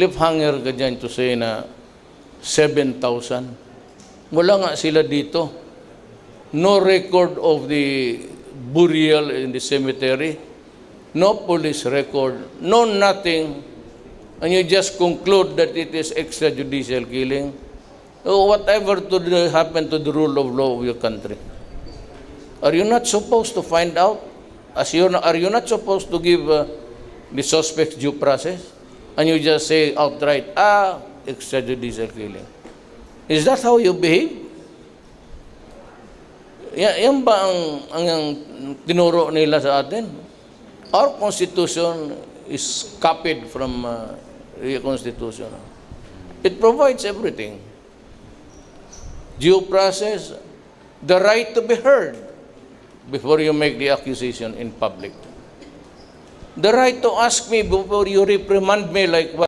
cliffhanger ka dyan to say na 7,000. Wala nga sila dito. No record of the burial in the cemetery. No police record. No nothing. And you just conclude that it is extrajudicial killing. Oh, whatever to the, happen to the rule of law of your country. Are you not supposed to find out? As you are you not supposed to give uh, the suspects due process? And you just say outright, ah, extrajudicial killing. Is that how you behave? Yan, yan ba ang, ang, ang tinuro nila sa atin? Our Constitution is copied from uh, the Constitution. It provides everything. Due process, the right to be heard before you make the accusation in public. The right to ask me before you reprimand me like what